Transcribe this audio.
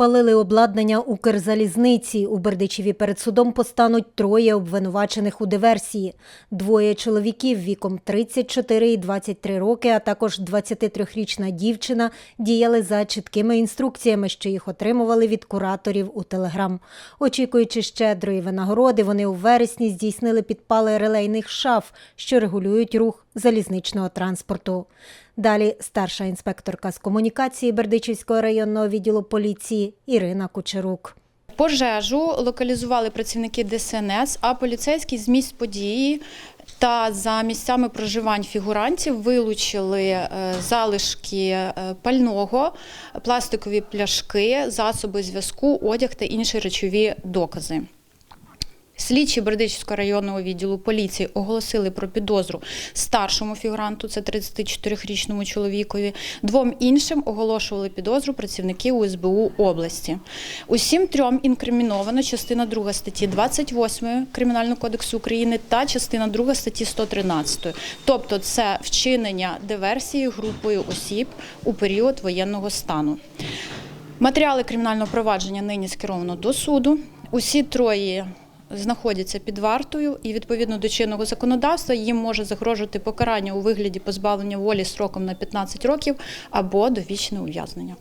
Палили обладнання Укрзалізниці. У Бердичеві перед судом постануть троє обвинувачених у диверсії. Двоє чоловіків віком 34 і 23 роки, а також 23-річна дівчина діяли за чіткими інструкціями, що їх отримували від кураторів у Телеграм. Очікуючи щедрої винагороди, вони у вересні здійснили підпали релейних шаф, що регулюють рух залізничного транспорту. Далі старша інспекторка з комунікації Бердичівського районного відділу поліції Ірина Кучерук. Пожежу локалізували працівники ДСНС, а поліцейські з місць події та за місцями проживань фігурантів вилучили е, залишки е, пального, пластикові пляшки, засоби зв'язку, одяг та інші речові докази. Слідчі Бердичівського районного відділу поліції оголосили про підозру старшому фігуранту, це 34-річному чоловікові. Двом іншим оголошували підозру працівники УСБУ області. Усім трьом інкриміновано частина 2 статті 28 Кримінального кодексу України та частина 2 статті 113. Тобто це вчинення диверсії групою осіб у період воєнного стану. Матеріали кримінального провадження нині скеровано до суду. Усі троє знаходяться під вартою, і відповідно до чинного законодавства їм може загрожувати покарання у вигляді позбавлення волі строком на 15 років або довічне ув'язнення.